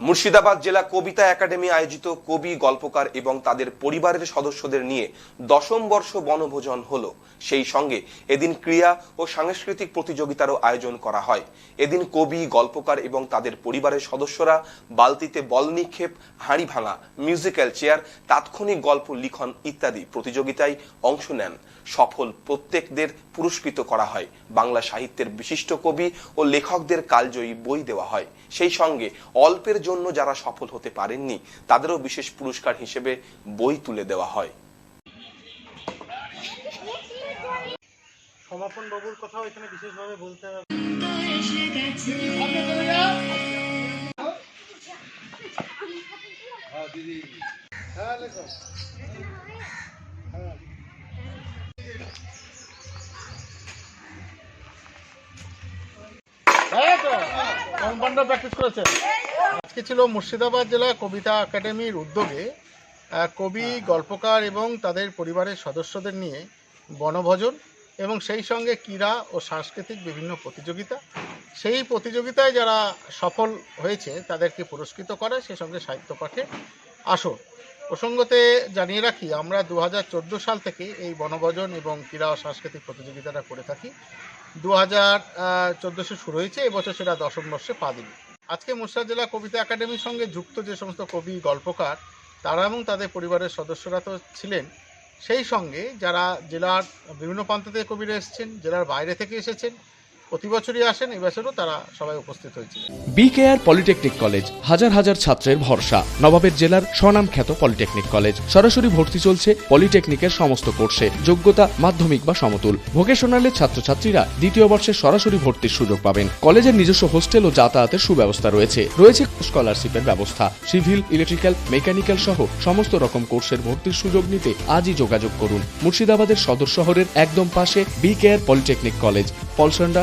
মুর্শিদাবাদ জেলা কবিতা একাডেমি আয়োজিত কবি, গল্পকার এবং তাদের পরিবারের সদস্যদের নিয়ে দশম বর্ষ বনভোজন হলো। সেই সঙ্গে এদিন ক্রিয়া ও সাংস্কৃতিক প্রতিযোগিতারও আয়োজন করা হয়। এদিন কবি, গল্পকার এবং তাদের পরিবারের সদস্যরা বালতিতে বল নিক্ষেপ, হাঁড়ি ভাঙা মিউজিক্যাল চেয়ার তাৎক্ষণিক গল্প লিখন ইত্যাদি প্রতিযোগিতায় অংশ নেন। সফল প্রত্যেকদের পুরস্কৃত করা হয়। বাংলা সাহিত্যের বিশিষ্ট কবি ও লেখকদের কালজয়ী বই দেওয়া হয়। সেই সঙ্গে অল্পের জন্য যারা সফল হতে পারেননি তাদেরও বিশেষ পুরস্কার হিসেবে বই তুলে দেওয়া হয়। সমাপন বাবুর কথাও এখানে বিশেষভাবে বলতে হবে। আজকে ছিল মুর্শিদাবাদ জেলা কবিতা একাডেমির উদ্যোগে কবি, গল্পকার এবং তাদের পরিবারের সদস্যদের নিয়ে বনভোজন এবং সেই সঙ্গে ক্রীড়া ও সাংস্কৃতিক বিভিন্ন প্রতিযোগিতা। সেই প্রতিযোগিতায় যারা সফল হয়েছে, তাদেরকে পুরস্কৃত করে, সেই সঙ্গে সাহিত্য পাঠে আসর প্রসঙ্গতে জানিয়ে রাখি, আমরা দু হাজার চোদ্দ সাল থেকে এই বনভোজন এবং ক্রীড়া ও সাংস্কৃতিক প্রতিযোগিতাটা করে থাকি। দু হাজার চোদ্দোশো শুরু হয়েছে, এবছর সেটা দশম বর্ষে পা দিল আজকে মুর্শিদাবাদ জেলা কবিতা একাডেমির সঙ্গে যুক্ত যে সমস্ত কবি, গল্পকার, তারা এবং তাদের পরিবারের সদস্যরা তো ছিলেন, সেই সঙ্গে যারা জেলার বিভিন্ন প্রান্ত থেকে কবিরা এসেছেন, জেলার বাইরে থেকে এসেছেন প্রতি বছরই আসেন এবছরও তারা সবাই উপস্থিত হয়েছিলেন। বিকেআর পলিটেকনিক কলেজ হাজার হাজার ছাত্রের ভরসা। নবাবের জেলার স্বনামখ্যাত পলিটেকনিক কলেজ সরাসরি ভর্তি চলছে পলিটেকনিকের সমস্ত কোর্সে যোগ্যতা, মাধ্যমিক বা সমতুল। ভোকেশনালের ছাত্রছাত্রীরা দ্বিতীয় বর্ষে সরাসরি ভর্তির সুযোগ পাবেন। কলেজের নিজস্ব হোস্টেল ও যাতায়াতের সুব্যবস্থা রয়েছে। রয়েছে স্কলারশিপের ব্যবস্থা। সিভিল ইলেকট্রিক্যাল মেকানিক্যাল সহ সমস্ত রকম কোর্সের ভর্তির সুযোগ নিতে আজই যোগাযোগ করুন। মুর্শিদাবাদের সদর শহরের একদম পাশে BKR polytechnic college Palsanda